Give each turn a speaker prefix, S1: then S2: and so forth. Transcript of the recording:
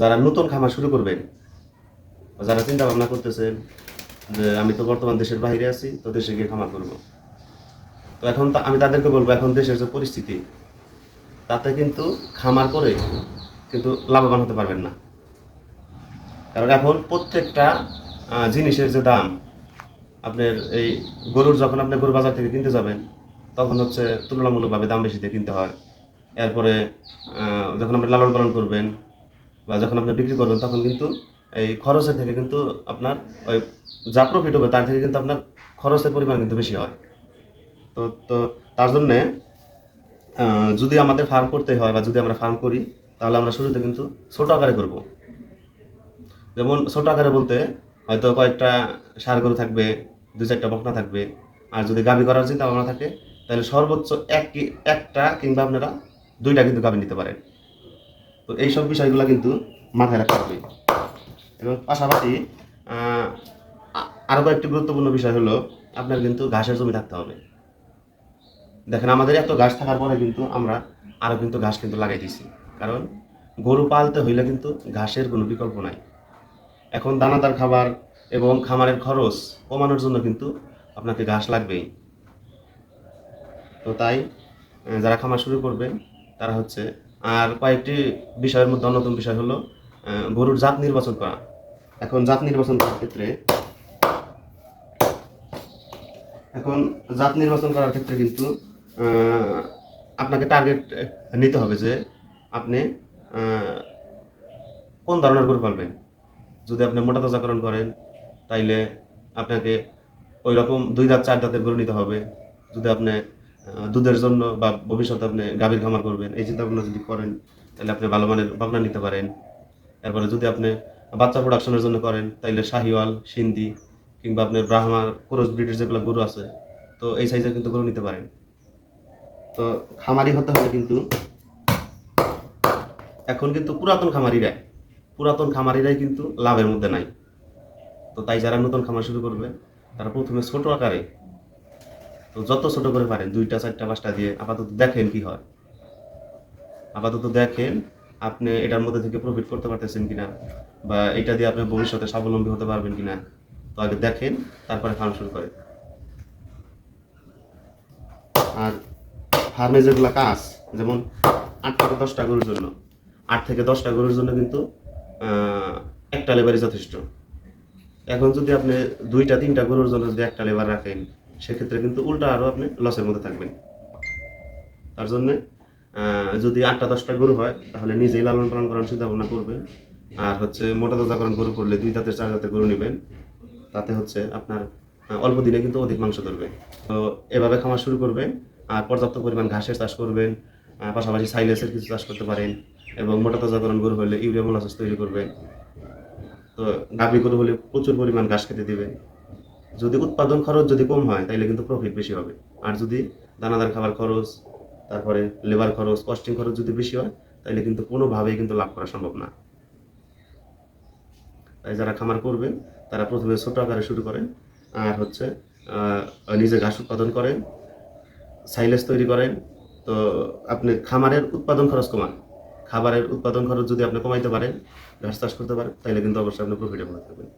S1: যারা নতুন খামার শুরু করবেন, যারা চিন্তা ভাবনা করতেছেন যে আমি তো বর্তমান দেশের বাইরে আছি, তো দেশে গিয়ে খামার করব। তো এখন আমি তাদেরকে বলব, এখন দেশের যে পরিস্থিতি, তাতে কিন্তু খামার করে কিন্তু লাভবান হতে পারবেন না। কারণ এখন প্রত্যেকটা জিনিসের যে দাম, আপনার এই গরুর যখন আপনি গরু বাজার থেকে কিনতে যাবেন, তখন হচ্ছে তুলনামূলকভাবে দাম বেশি দিয়ে কিনতে হয়। এরপরে যখন আপনি লালন পালন করবেন বা যখন আপনি বিক্রি করবেন, তখন কিন্তু এই খরচের থেকে কিন্তু আপনার ওই যা প্রফিট হবে, তার থেকে কিন্তু আপনার খরচের পরিমাণ কিন্তু বেশি হয়। তো তো তার জন্যে যদি আমাদের ফার্ম করতে হয় বা যদি আমরা ফার্ম করি, তাহলে আমরা শুরুতে কিন্তু ছোট আকারে করব। যেমন ছোট আকারে বলতে হয়তো কয়েকটা সার গরু থাকবে দু চারটা বকনা থাকবে। আর যদি গাভী করার চিন্তা ভাবনা থাকে, তাহলে সর্বোচ্চ এক একটা কিংবা আপনারা দুইটা কিন্তু গাভী নিতে পারেন। তো এইসব বিষয়গুলো কিন্তু মাথায় রাখতে হবে। এবং পাশাপাশি আরও কয়েকটি গুরুত্বপূর্ণ বিষয় হলো আপনার কিন্তু ঘাসের জমি থাকতে হবে। দেখেন, আমাদের এত ঘাস থাকার পরে কিন্তু আমরা আরও কিন্তু ঘাস কিন্তু লাগাই দিয়েছি। কারণ গরু পালতে হইলে কিন্তু ঘাসের কোনো বিকল্প নাই। এখন দানাদার খাবার এবং খামারের খরচ কমানোর জন্য কিন্তু আপনাকে ঘাস লাগবেই। তো তাই যারা খামার শুরু করবেন, তারা হচ্ছে আর কয়েকটি বিষয়ের মধ্যে অন্যতম বিষয় হলো গরুর জাত নির্বাচন করা। এখন জাত নির্বাচন করার ক্ষেত্রে, এখন জাত নির্বাচন করার ক্ষেত্রে কিন্তু আপনাকে টার্গেট নিতে হবে যে আপনি কোন ধরনের গরু পালবেন। যদি আপনি মোটা তাজাকরণ করেন, তাইলে আপনাকে ওই রকম দুই দাঁত, চার দাঁতের গরু নিতে হবে। যদি আপনি দুধের জন্য বা ভবিষ্যতে আপনি গাভীর খামার করবেন, এই চিন্তা ভাবনা যদি করেন, তাহলে আপনি ভালো মানের ভাবনা নিতে পারেন। এরপরে যদি আপনি বাচ্চা প্রোডাকশনের জন্য করেন, তাইলে শাহিওয়াল, সিন্ধি কিংবা আপনার ব্রাহ্মা ক্রস ব্রিডের যেগুলো গরু আছে, তো এই সাইজের কিন্তু গরু নিতে পারেন। তো খামারি হতে হবে কিন্তু এখন কিন্তু পুরাতন খামারিরাই পুরাতন খামারিরাই কিন্তু লাভের মধ্যে নাই। তো তাই যারা নতুন খামার শুরু করবে, তারা প্রথমে ছোট আকারে তো যত ছোট করে পারেন, দুইটা, চারটা, পাঁচটা দিয়ে আপাতত দেখেন কি হয়। আপাতত দেখেন আপনি এটার মধ্যে থেকে প্রফিট করতে পারতেছেন কিনা বা এটা দিয়ে আপনি ভবিষ্যতে স্বাবলম্বী হতে পারবেন কিনা, তো আগে দেখেন, তারপরে ফার্ম শুরু করেন। আর ফার্মে যেগুলো কাজ, যেমন আট থেকে দশটা গরুর জন্য, আট থেকে দশটা গরুর জন্য কিন্তু একটা লেবারই যথেষ্ট। এখন যদি আপনি দুইটা, তিনটা গরুর জন্য যদি একটা লেবার রাখেন সেক্ষেত্রে কিন্তু উল্টা আরও আপনি লসের মধ্যে থাকবেন। তার জন্যে যদি আটটা দশটা গরু হয়, তাহলে নিজেই লালন পালন করার চিন্তা ভাবনা করবেন। আর হচ্ছে মোটা তাজাকরণ গরু করলে দুই দাঁতের চার দাঁতের গরু নেবেন। তাতে হচ্ছে আপনার অল্প দিনে কিন্তু অধিক মাংস ধরবে। তো এভাবে খামার শুরু করবেন, আর পর্যাপ্ত পরিমাণ ঘাসের চাষ করবেন পাশাপাশি সাইলেসের কিছু চাষ করতে পারেন এবং মোটা তাজাকরণ গরু হলে ইউরিয়া মোলাসাস তৈরি করবেন। তো গাভী গরু হলে প্রচুর পরিমাণ ঘাস খেতে দিবেন। যদি উৎপাদন খরচ যদি কম হয় তাহলে কিন্তু প্রফিট বেশি হবে। আর যদি দানাদার খাবার খরচ, তারপরে লেবার খরচ কস্টিং খরচ যদি বেশি হয় তাহলে কিন্তু কোনোভাবেই কিন্তু লাভ করা সম্ভব না। তাই যারা খামার করবেন, তারা প্রথমে ছোট আকারে শুরু করেন, আর হচ্ছে নিজে ঘাস উৎপাদন করেন সাইলেজ তৈরি করেন। তো আপনি খামারের উৎপাদন খরচ কমান। খাবারের উৎপাদন খরচ যদি আপনি কমাইতে পারেন, ঘাস চাষ করতে পারেন তাহলে কিন্তু অবশ্যই আপনি প্রফিটেবল থাকবেন